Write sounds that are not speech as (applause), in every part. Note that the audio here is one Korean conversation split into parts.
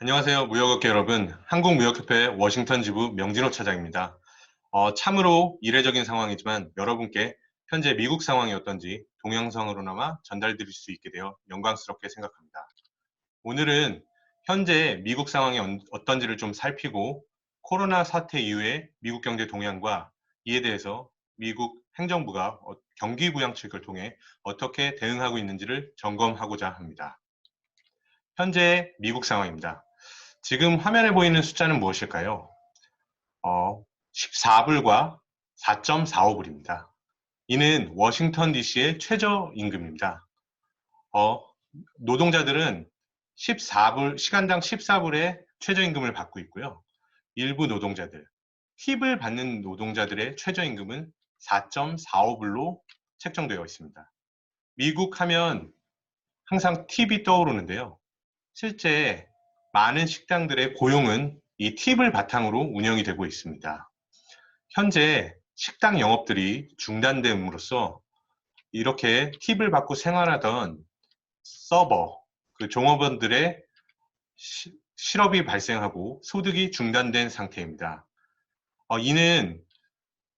안녕하세요. 무역업계 여러분. 한국무역협회 워싱턴 지부 명진호 차장입니다. 어, 참으로 이례적인 상황이지만 여러분께 현재 미국 상황이 어떤지 동영상으로나마 전달드릴 수 있게 되어 영광스럽게 생각합니다. 오늘은 현재 미국 상황이 어떤지를 좀 살피고 코로나 사태 이후에 미국 경제 동향과 이에 대해서 미국 행정부가 어, 경기 부양책을 통해 어떻게 대응하고 있는지를 점검하고자 합니다. 현재 미국 상황입니다. 지금 화면에 보이는 숫자는 무엇일까요? 어, 14불과 4.45불입니다. 이는 워싱턴 DC의 최저임금입니다. 어, 노동자들은 14불, 시간당 14불의 최저임금을 받고 있고요. 일부 노동자들, 팁을 받는 노동자들의 최저임금은 4.45불로 책정되어 있습니다. 미국 하면 항상 팁이 떠오르는데요. 실제 많은 식당들의 고용은 이 팁을 바탕으로 운영이 되고 있습니다. 현재 식당 영업들이 중단됨으로써 이렇게 팁을 받고 생활하던 서버, 그 종업원들의 시, 실업이 발생하고 소득이 중단된 상태입니다. 어, 이는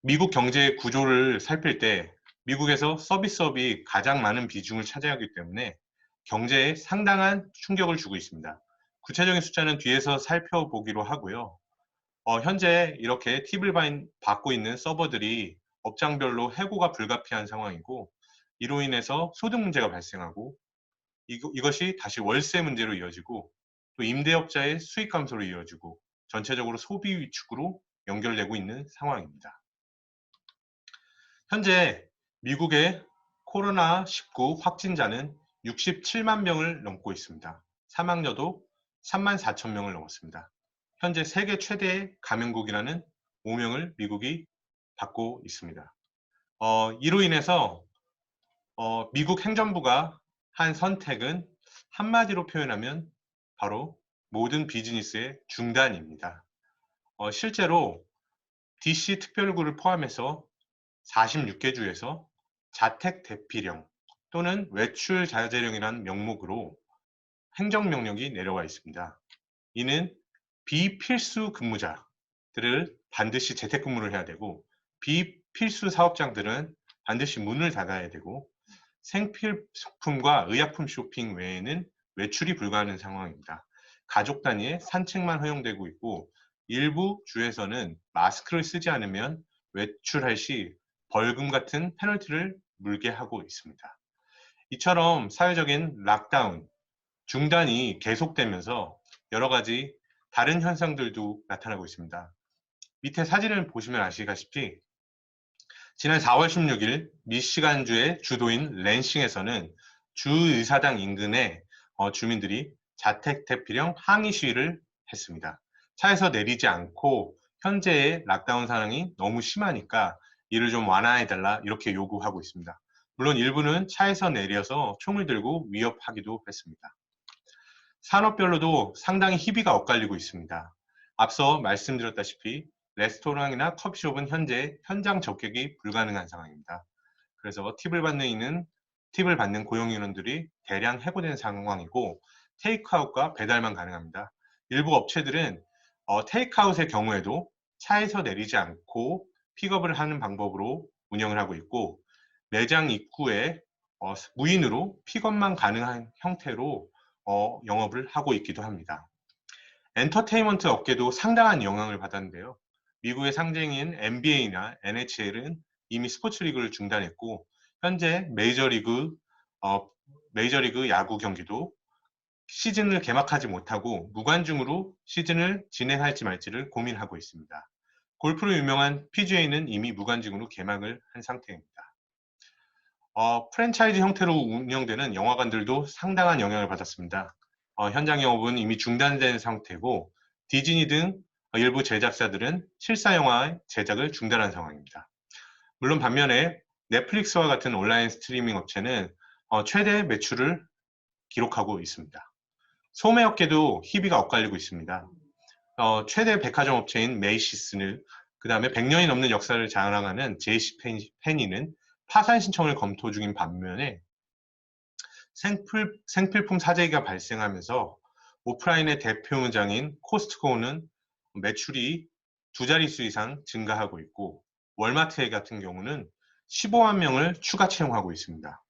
미국 경제 구조를 살필 때 미국에서 서비스업이 가장 많은 비중을 차지하기 때문에 경제에 상당한 충격을 주고 있습니다. 구체적인 숫자는 뒤에서 살펴보기로 하고요. 어, 현재 이렇게 팁을 받고 있는 서버들이 업장별로 해고가 불가피한 상황이고 이로 인해서 소득 문제가 발생하고 이것이 다시 월세 문제로 이어지고 또 임대업자의 수익 감소로 이어지고 전체적으로 소비 위축으로 연결되고 있는 상황입니다. 현재 미국의 코로나19 확진자는 67만 명을 넘고 있습니다. 사망자도 3만 4천 명을 넘었습니다. 현재 세계 최대의 감염국이라는 오명을 미국이 받고 있습니다. 어, 이로 인해서 어, 미국 행정부가 한 선택은 한마디로 표현하면 바로 모든 비즈니스의 중단입니다. 어, 실제로 DC 특별구를 포함해서 46개 주에서 자택 대피령 또는 외출 자제령이라는 명목으로 행정명령이 내려와 있습니다. 이는 비필수 근무자들을 반드시 재택근무를 해야 되고 비필수 사업장들은 반드시 문을 닫아야 되고 생필품과 의약품 쇼핑 외에는 외출이 불가하는 상황입니다. 가족 단위의 산책만 허용되고 있고 일부 주에서는 마스크를 쓰지 않으면 외출할 시 벌금 같은 페널티를 물게 하고 있습니다. 이처럼 사회적인 락다운, 중단이 계속되면서 여러 가지 다른 현상들도 나타나고 있습니다. 밑에 사진을 보시면 아시다시피 지난 4월 16일 미시간주의 주도인 랜싱에서는 주의사당 인근에 어, 주민들이 자택 대피령 항의 시위를 했습니다. 차에서 내리지 않고 현재의 락다운 상황이 너무 심하니까 이를 좀 완화해달라 이렇게 요구하고 있습니다. 물론 일부는 차에서 내려서 총을 들고 위협하기도 했습니다. 산업별로도 상당히 희비가 엇갈리고 있습니다. 앞서 말씀드렸다시피 레스토랑이나 커피숍은 현재 현장 접객이 불가능한 상황입니다. 그래서 팁을 받는 이는 팁을 받는 고용인원들이 대량 해고된 상황이고 테이크아웃과 배달만 가능합니다. 일부 업체들은 어, 테이크아웃의 경우에도 차에서 내리지 않고 픽업을 하는 방법으로 운영을 하고 있고 매장 입구에 어, 무인으로 픽업만 가능한 형태로 어, 영업을 하고 있기도 합니다. 엔터테인먼트 업계도 상당한 영향을 받았는데요. 미국의 상징인 NBA나 NHL은 이미 스포츠 리그를 중단했고 현재 메이저리그 어, 메이저리그 야구 경기도 시즌을 개막하지 못하고 무관중으로 시즌을 진행할지 말지를 고민하고 있습니다. 골프로 유명한 PGA는 이미 무관중으로 개막을 한 상태입니다. 어, 프랜차이즈 형태로 운영되는 영화관들도 상당한 영향을 받았습니다. 어, 현장 영업은 이미 중단된 상태고 디즈니 등 일부 제작사들은 실사 영화 제작을 중단한 상황입니다. 물론 반면에 넷플릭스와 같은 온라인 스트리밍 업체는 어, 최대 매출을 기록하고 있습니다. 소매업계도 희비가 엇갈리고 있습니다. 어, 최대 백화점 업체인 메이시스는 그 다음에 100년이 넘는 역사를 자랑하는 제이시 페니는 파산 신청을 검토 중인 반면에 생필, 생필품 사재기가 발생하면서 오프라인의 대표 문장인 코스트코는 매출이 두 자릿수 이상 증가하고 있고 월마트 같은 경우는 15만 명을 추가 채용하고 있습니다.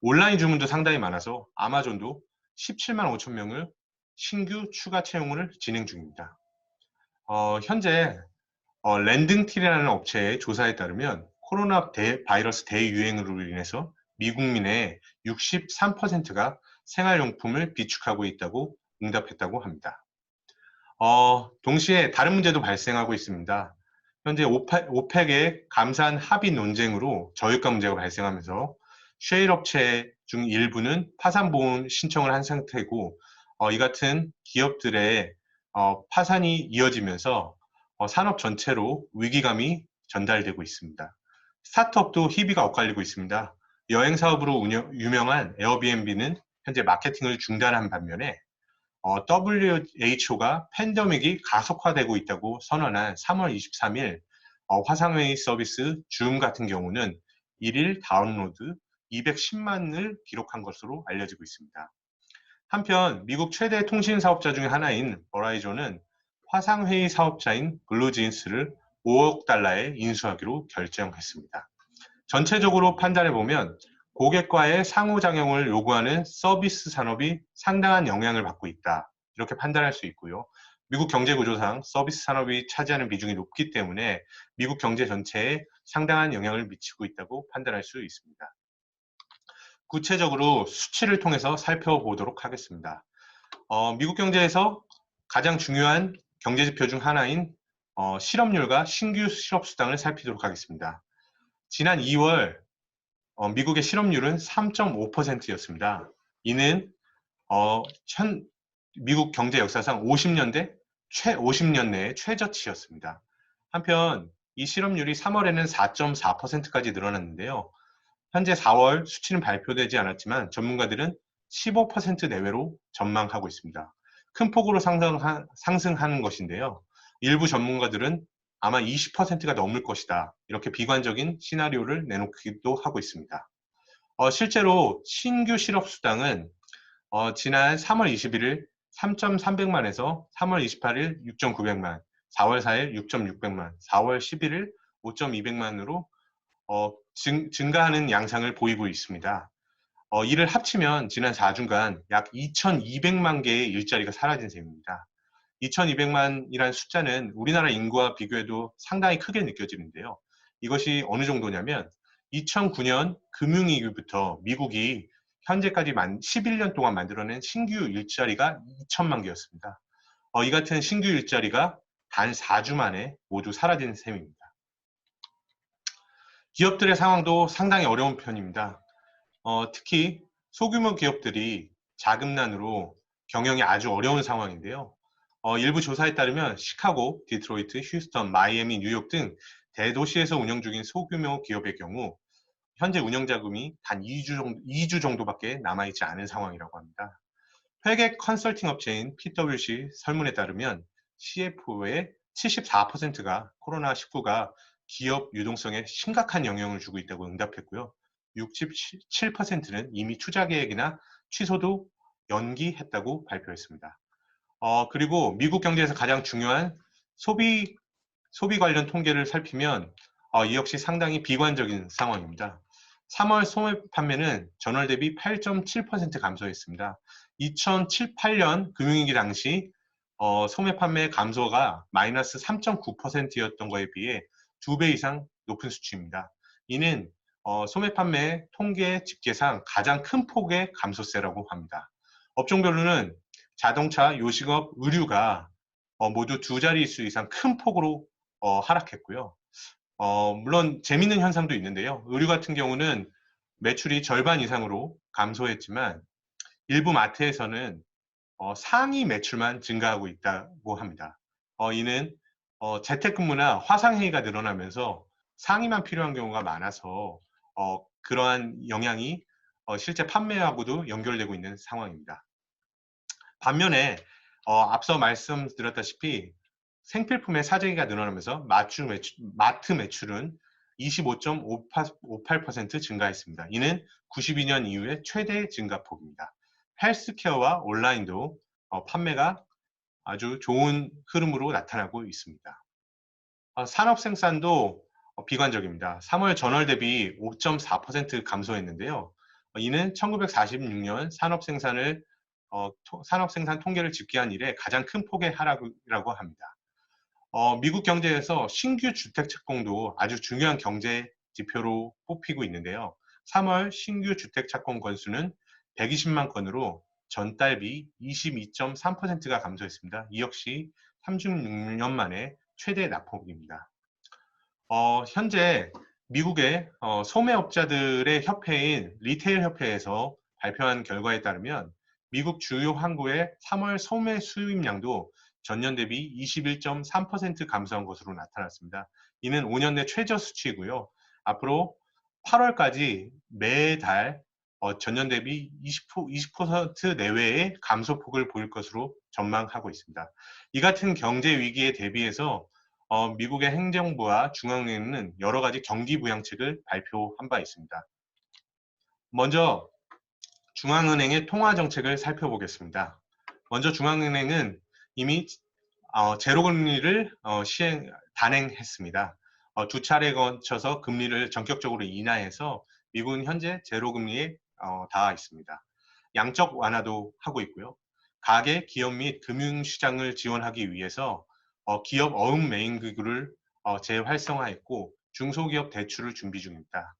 온라인 주문도 상당히 많아서 아마존도 17만 5천 명을 신규 추가 채용을 진행 중입니다. 어, 현재 어, 랜딩틸이라는 업체의 조사에 따르면 코로나 대, 바이러스 대유행으로 인해서 미국민의 63%가 생활용품을 비축하고 있다고 응답했다고 합니다. 어, 동시에 다른 문제도 발생하고 있습니다. 현재 오펙, 의 감산 합의 논쟁으로 저유가 문제가 발생하면서 쉐일 업체 중 일부는 파산 보험 신청을 한 상태고 어, 이 같은 기업들의 어, 파산이 이어지면서 어, 산업 전체로 위기감이 전달되고 있습니다. 스타트업도 희비가 엇갈리고 있습니다. 여행 사업으로 운영, 유명한 에어비앤비는 현재 마케팅을 중단한 반면에 어, WHO가 팬데믹이 가속화되고 있다고 선언한 3월 23일 어, 화상회의 서비스 줌 같은 경우는 1일 다운로드 210만을 기록한 것으로 알려지고 있습니다. 한편 미국 최대 통신 사업자 중의 하나인 버라이존은 화상회의 사업자인 블루진스를 5억 달러에 인수하기로 결정했습니다. 전체적으로 판단해 보면 고객과의 상호작용을 요구하는 서비스 산업이 상당한 영향을 받고 있다. 이렇게 판단할 수 있고요. 미국 경제 구조상 서비스 산업이 차지하는 비중이 높기 때문에 미국 경제 전체에 상당한 영향을 미치고 있다고 판단할 수 있습니다. 구체적으로 수치를 통해서 살펴보도록 하겠습니다. 어, 미국 경제에서 가장 중요한 경제 지표 중 하나인 어, 실업률과 신규 실업 수당을 살피도록 하겠습니다. 지난 2월 어, 미국의 실업률은 3.5%였습니다. 이는 어, 현, 미국 경제 역사상 50년대 최 50년 내의 최저치였습니다. 한편 이 실업률이 3월에는 4.4%까지 늘어났는데요. 현재 4월 수치는 발표되지 않았지만 전문가들은 15% 내외로 전망하고 있습니다. 큰 폭으로 상승하, 상승하는 것인데요. 일부 전문가들은 아마 20%가 넘을 것이다. 이렇게 비관적인 시나리오를 내놓기도 하고 있습니다. 어, 실제로 신규 실업 수당은 어, 지난 3월 21일 3.300만에서 3월 28일 6.900만, 4월 4일 6.600만, 4월 11일 5.200만으로 어, 증, 가하는 양상을 보이고 있습니다. 어, 이를 합치면 지난 4주간 약 2,200만 개의 일자리가 사라진 셈입니다. 2,200만이라는 숫자는 우리나라 인구와 비교해도 상당히 크게 느껴지는데요. 이것이 어느 정도냐면 2009년 금융위기부터 미국이 현재까지 만 11년 동안 만들어낸 신규 일자리가 2천만 개였습니다. 어, 이 같은 신규 일자리가 단 4주 만에 모두 사라진 셈입니다. 기업들의 상황도 상당히 어려운 편입니다. 어, 특히 소규모 기업들이 자금난으로 경영이 아주 어려운 상황인데요. 어, 일부 조사에 따르면 시카고, 디트로이트, 휴스턴, 마이애미, 뉴욕 등 대도시에서 운영 중인 소규모 기업의 경우 현재 운영 자금이 단 2주, 정도, 2주 정도밖에 남아있지 않은 상황이라고 합니다. 회계 컨설팅 업체인 PwC 설문에 따르면 CFO의 74%가 코로나19가 기업 유동성에 심각한 영향을 주고 있다고 응답했고요. 67%는 이미 투자 계획이나 취소도 연기했다고 발표했습니다. 어, 그리고 미국 경제에서 가장 중요한 소비, 소비 관련 통계를 살피면 어, 이 역시 상당히 비관적인 상황입니다. 3월 소매 판매는 전월 대비 8.7% 감소했습니다. 2007, 8년 금융위기 당시 어, 소매 판매 감소가 마이너스 3.9%였던 거에 비해 두 배 이상 높은 수치입니다. 이는 어, 소매 판매 통계 집계상 가장 큰 폭의 감소세라고 합니다. 업종별로는 자동차, 요식업, 의류가 어, 모두 두 자릿수 이상 큰 폭으로 어, 하락했고요. 어, 물론 재밌는 현상도 있는데요. 의류 같은 경우는 매출이 절반 이상으로 감소했지만 일부 마트에서는 어, 상위 매출만 증가하고 있다고 합니다. 어, 이는 어, 재택근무나 화상회의가 늘어나면서 상위만 필요한 경우가 많아서 어, 그러한 영향이 어, 실제 판매하고도 연결되고 있는 상황입니다. 반면에 어, 앞서 말씀드렸다시피 생필품의 사재기가 늘어나면서 마추 매출, 마트 매출은 25.58% 증가했습니다. 이는 92년 이후에 최대 증가폭입니다. 헬스케어와 온라인도 어, 판매가 아주 좋은 흐름으로 나타나고 있습니다. 어, 산업 생산도 어, 비관적입니다. 3월 전월 대비 5.4% 감소했는데요. 어, 이는 1946년 산업 생산을 어, 토, 산업 생산 통계를 집계한 이래 가장 큰 폭의 하락이라고 합니다. 어, 미국 경제에서 신규 주택 착공도 아주 중요한 경제 지표로 뽑히고 있는데요. 3월 신규 주택 착공 건수는 120만 건으로 전달 비 22.3%가 감소했습니다. 이 역시 36년 만에 최대 낙폭입니다. 어, 현재 미국의 어, 소매업자들의 협회인 리테일 협회에서 발표한 결과에 따르면 미국 주요 항구의 3월 소매 수입량도 전년 대비 21.3% 감소한 것으로 나타났습니다. 이는 5년 내 최저 수치이고요. 앞으로 8월까지 매달 어, 전년 대비 20%, 20% 내외의 감소폭을 보일 것으로 전망하고 있습니다. 이 같은 경제 위기에 대비해서 어, 미국의 행정부와 중앙은행은 여러 가지 경기 부양책을 발표한 바 있습니다. 먼저 중앙은행의 통화 정책을 살펴보겠습니다. 먼저 중앙은행은 이미 어, 제로금리를 어, 시행 단행했습니다. 어, 두 차례 거쳐서 금리를 전격적으로 인하해서 미국은 현재 제로금리에 어, 닿아 있습니다. 양적 완화도 하고 있고요. 가계, 기업 및 금융시장을 지원하기 위해서 어, 기업 어음 메인 기구를 어, 재활성화했고 중소기업 대출을 준비 중입니다.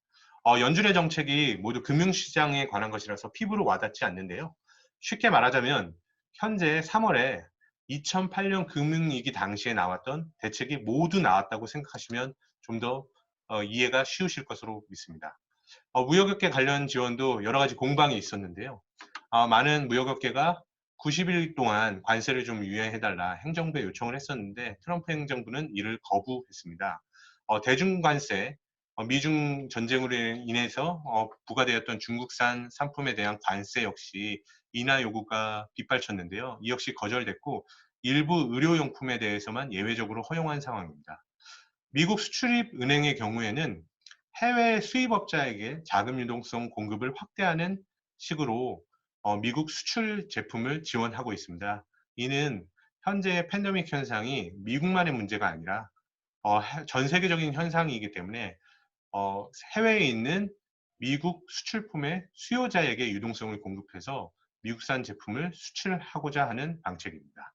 어, 연준의 정책이 모두 금융시장에 관한 것이라서 피부로 와닿지 않는데요. 쉽게 말하자면 현재 3월에 2008년 금융위기 당시에 나왔던 대책이 모두 나왔다고 생각하시면 좀더 어, 이해가 쉬우실 것으로 믿습니다. 어, 무역업계 관련 지원도 여러 가지 공방이 있었는데요. 어, 많은 무역업계가 90일 동안 관세를 좀 유예해달라 행정부에 요청을 했었는데 트럼프 행정부는 이를 거부했습니다. 어, 대중관세, 어, 미중 전쟁으로 인해서 어, 부과되었던 중국산 상품에 대한 관세 역시 인하 요구가 빗발쳤는데요. 이 역시 거절됐고 일부 의료용품에 대해서만 예외적으로 허용한 상황입니다. 미국 수출입 은행의 경우에는 해외 수입업자에게 자금 유동성 공급을 확대하는 식으로 어, 미국 수출 제품을 지원하고 있습니다. 이는 현재의 팬데믹 현상이 미국만의 문제가 아니라 어, 전 세계적인 현상이기 때문에 어, 해외에 있는 미국 수출품의 수요자에게 유동성을 공급해서 미국산 제품을 수출하고자 하는 방책입니다.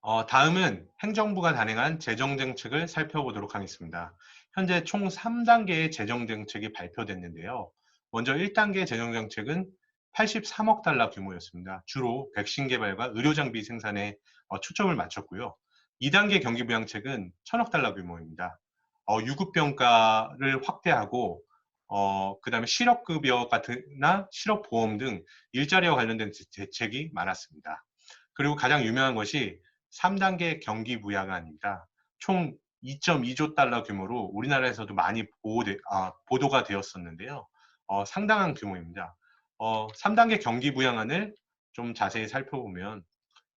어, 다음은 행정부가 단행한 재정정책을 살펴보도록 하겠습니다. 현재 총 3단계의 재정정책이 발표됐는데요. 먼저 1단계 재정정책은 83억 달러 규모였습니다. 주로 백신 개발과 의료장비 생산에 어, 초점을 맞췄고요. 2단계 경기부양책은 1000억 달러 규모입니다. 어, 유급병가를 확대하고 어, 그 다음에 실업급여 같은나 실업보험 등 일자리와 관련된 대책이 많았습니다. 그리고 가장 유명한 것이 3단계 경기 부양안입니다. 총 2.2조 달러 규모로 우리나라에서도 많이 보호되, 아, 보도가 되었었는데요. 어, 상당한 규모입니다. 어, 3단계 경기 부양안을 좀 자세히 살펴보면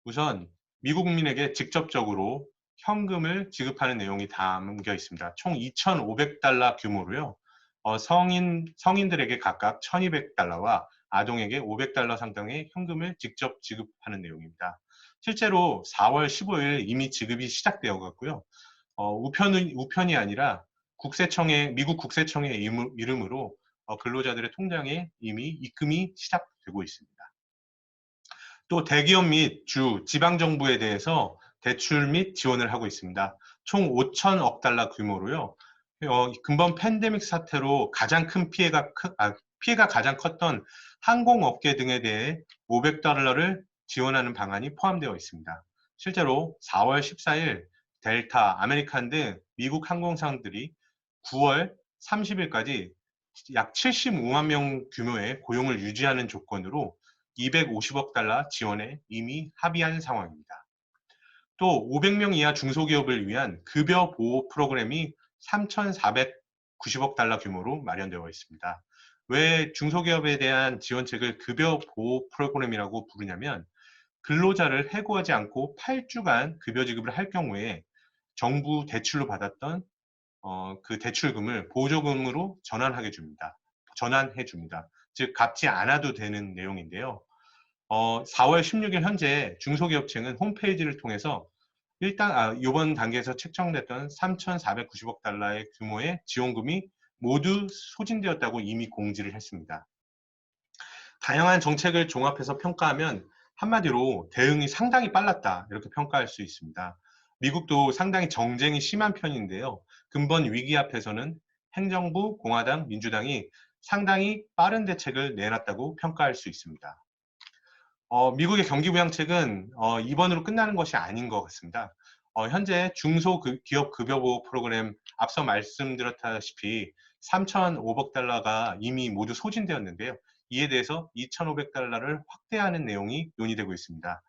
우선 미국 국민에게 직접적으로 현금을 지급하는 내용이 담겨 있습니다. 총 2,500달러 규모로요. 어, 성인, 성인들에게 각각 1,200달러와 아동에게 500달러 상당의 현금을 직접 지급하는 내용입니다. 실제로 4월 15일 이미 지급이 시작되어 갔고요. 어, 우편은, 우편이 아니라 국세청의, 미국 국세청의 이름으로 어, 근로자들의 통장에 이미 입금이 시작되고 있습니다. 또 대기업 및 주, 지방정부에 대해서 대출 및 지원을 하고 있습니다. 총 5천억 달러 규모로요. 어, 근본 팬데믹 사태로 가장 큰 피해가, 크, 아, 피해가 가장 컸던 항공업계 등에 대해 500달러를 지원하는 방안이 포함되어 있습니다. 실제로 4월 14일 델타, 아메리칸 등 미국 항공사들이 9월 30일까지 약 75만 명 규모의 고용을 유지하는 조건으로 250억 달러 지원에 이미 합의한 상황입니다. 또 500명 이하 중소기업을 위한 급여 보호 프로그램이 3,490억 달러 규모로 마련되어 있습니다. 왜 중소기업에 대한 지원책을 급여 보호 프로그램이라고 부르냐면 근로자를 해고하지 않고 8주간 급여 지급을 할 경우에 정부 대출로 받았던 어, 그 대출금을 보조금으로 전환하게 줍니다. 전환해 줍니다. 즉 갚지 않아도 되는 내용인데요. 어, 4월 16일 현재 중소기업청은 홈페이지를 통해서 일단 아, 이번 단계에서 책정됐던 3,490억 달러의 규모의 지원금이 모두 소진되었다고 이미 공지를 했습니다. 다양한 정책을 종합해서 평가하면 한마디로 대응이 상당히 빨랐다 이렇게 평가할 수 있습니다. 미국도 상당히 정쟁이 심한 편인데요. 근본 위기 앞에서는 행정부, 공화당, 민주당이 상당히 빠른 대책을 내놨다고 평가할 수 있습니다. 어, 미국의 경기 부양책은 어, 이번으로 끝나는 것이 아닌 것 같습니다. 어, 현재 중소기업 급여 보호 프로그램 앞서 말씀드렸다시피 3,500억 달러가 이미 모두 소진되었는데요. 이에 대해서 2,500달러를 확대하는 내용이 논의되고 있습니다.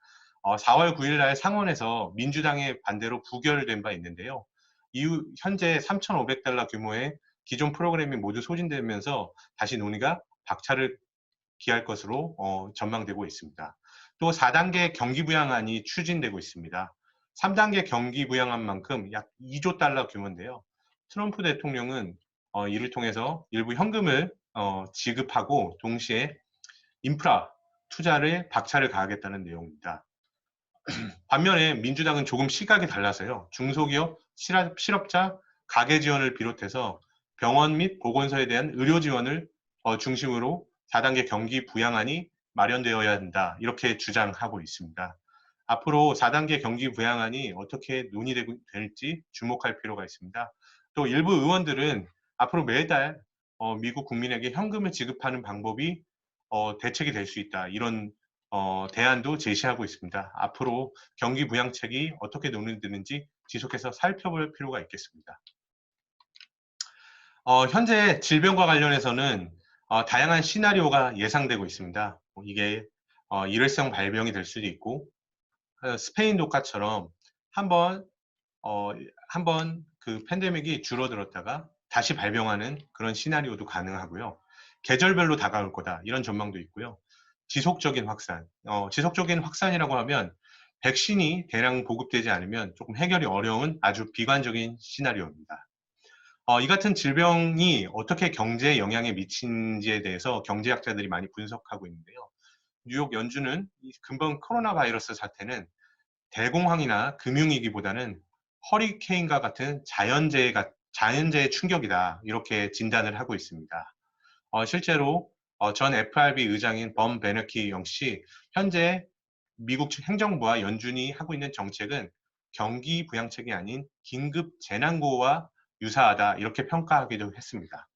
어, 4월 9일 날 상원에서 민주당의 반대로 부결된 바 있는데요. 이후 현재 3,500달러 규모의 기존 프로그램이 모두 소진되면서 다시 논의가 박차를 기할 것으로 어, 전망되고 있습니다. 또 4단계 경기 부양안이 추진되고 있습니다. 3단계 경기 부양안만큼 약 2조 달러 규모인데요. 트럼프 대통령은 어, 이를 통해서 일부 현금을 어, 지급하고 동시에 인프라 투자를 박차를 가하겠다는 내용입니다. (clears throat) 반면에 민주당은 조금 시각이 달라서요. 중소기업, 실업자, 가계 지원을 비롯해서 병원 및 보건소에 대한 의료 지원을 어, 중심으로 4단계 경기 부양안이 마련되어야 한다. 이렇게 주장하고 있습니다. 앞으로 4단계 경기 부양안이 어떻게 논의될지 주목할 필요가 있습니다. 또 일부 의원들은 앞으로 매달 어, 미국 국민에게 현금을 지급하는 방법이 어, 대책이 될 수 있다. 이런 어, 대안도 제시하고 있습니다. 앞으로 경기 부양책이 어떻게 논의되는지 지속해서 살펴볼 필요가 있겠습니다. 어, 현재 질병과 관련해서는 어, 다양한 시나리오가 예상되고 있습니다. 뭐 이게 어, 일회성 발병이 될 수도 있고 어, 스페인 독가처럼 한번 어, 한번 그 팬데믹이 줄어들었다가 다시 발병하는 그런 시나리오도 가능하고요. 계절별로 다가올 거다 이런 전망도 있고요. 지속적인 확산, 어, 지속적인 확산이라고 하면 백신이 대량 보급되지 않으면 조금 해결이 어려운 아주 비관적인 시나리오입니다. 어, 이 같은 질병이 어떻게 경제에 영향을 미친지에 대해서 경제학자들이 많이 분석하고 있는데요. 뉴욕 연준은 근본 코로나 바이러스 사태는 대공황이나 금융위기보다는 허리케인과 같은 자연재해가, 자연재해 충격이다 이렇게 진단을 하고 있습니다. 어, 실제로 어, 전 FRB 의장인 범 베너키 역시 현재 미국 행정부와 연준이 하고 있는 정책은 경기 부양책이 아닌 긴급 재난구호와 유사하다 이렇게 평가하기도 했습니다.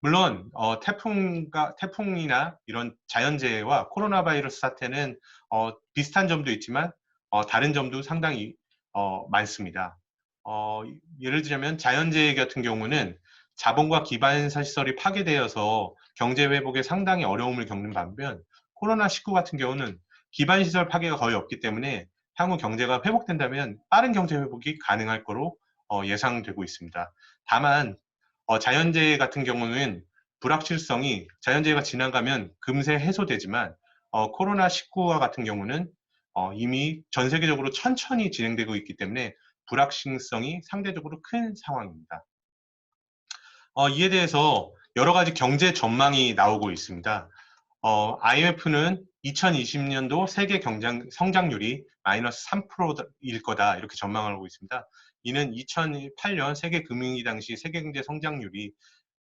물론 어, 태풍과 태풍이나 이런 자연재해와 코로나 바이러스 사태는 어, 비슷한 점도 있지만 어, 다른 점도 상당히 어, 많습니다. 어, 예를 들자면 자연재해 같은 경우는 자본과 기반 시설이 파괴되어서 경제 회복에 상당히 어려움을 겪는 반면 코로나19 같은 경우는 기반 시설 파괴가 거의 없기 때문에 향후 경제가 회복된다면 빠른 경제 회복이 가능할 거로 어, 예상되고 있습니다. 다만 어, 자연재해 같은 경우는 불확실성이 자연재해가 지나가면 금세 해소되지만 어, 코로나19와 같은 경우는 어, 이미 전 세계적으로 천천히 진행되고 있기 때문에 불확실성이 상대적으로 큰 상황입니다. 어, 이에 대해서 여러 가지 경제 전망이 나오고 있습니다. 어, IMF는 2020년도 세계 경장 성장률이 마이너스 3%일 거다 이렇게 전망을 하고 있습니다. 이는 2008년 세계 금융위 당시 세계 경제 성장률이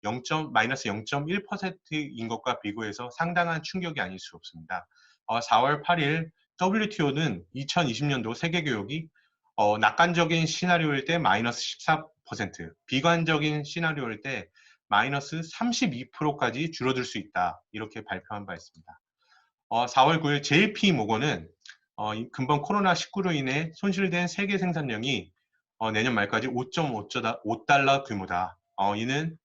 0. 마이너스 0.1%인 것과 비교해서 상당한 충격이 아닐 수 없습니다. 어, 4월 8일 WTO는 2020년도 세계 교역이 어, 낙관적인 시나리오일 때 마이너스 14%, 비관적인 시나리오일 때 마이너스 32%까지 줄어들 수 있다. 이렇게 발표한 바 있습니다. 어, 4월 9일 JP 모건은 어, 금번 코로나19로 인해 손실된 세계 생산량이 어, 내년 말까지 5.5달러 규모다. 어, 이는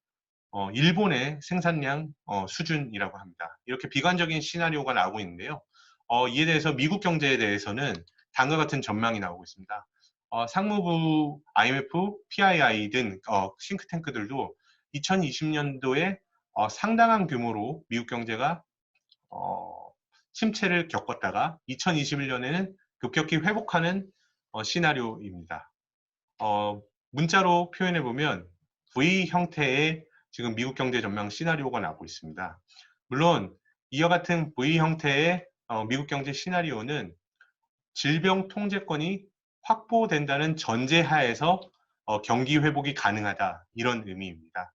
어, 일본의 생산량 어, 수준이라고 합니다. 이렇게 비관적인 시나리오가 나오고 있는데요. 어, 이에 대해서 미국 경제에 대해서는 다음과 같은 전망이 나오고 있습니다. 어, 상무부, IMF, PII 등 어, 싱크탱크들도 2020년도에 어, 상당한 규모로 미국 경제가 어, 침체를 겪었다가 2021년에는 급격히 회복하는 어, 시나리오입니다. 어, 문자로 표현해 보면 V 형태의 지금 미국 경제 전망 시나리오가 나오고 있습니다. 물론 이와 같은 V 형태의 어, 미국 경제 시나리오는 질병 통제권이 확보된다는 전제하에서 어, 경기 회복이 가능하다 이런 의미입니다.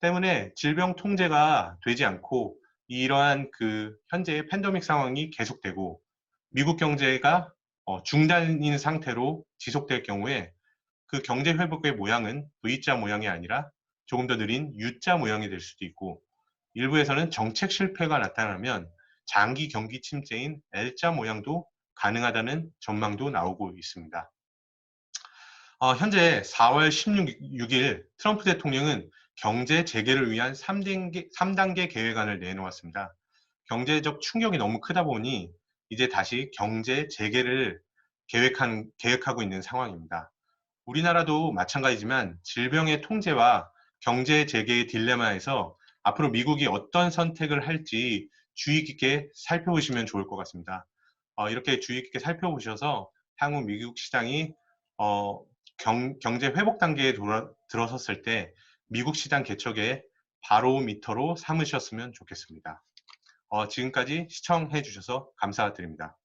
때문에 질병 통제가 되지 않고 이러한 그 현재의 팬데믹 상황이 계속되고 미국 경제가 어, 중단인 상태로 지속될 경우에 그 경제 회복의 모양은 V자 모양이 아니라 조금 더 느린 U자 모양이 될 수도 있고 일부에서는 정책 실패가 나타나면 장기 경기 침체인 L자 모양도 가능하다는 전망도 나오고 있습니다. 어, 현재 4월 16일 트럼프 대통령은 경제 재개를 위한 3단계, 3단계 계획안을 내놓았습니다. 경제적 충격이 너무 크다 보니 이제 다시 경제 재개를 계획한, 계획하고 있는 상황입니다. 우리나라도 마찬가지지만 질병의 통제와 경제 재개의 딜레마에서 앞으로 미국이 어떤 선택을 할지 주의 깊게 살펴보시면 좋을 것 같습니다. 어, 이렇게 주의 깊게 살펴보셔서 향후 미국 시장이 어, 경, 경제 회복 단계에 돌아, 들어섰을 때 미국 시장 개척의 바로미터로 삼으셨으면 좋겠습니다. 어, 지금까지 시청해 주셔서 감사드립니다.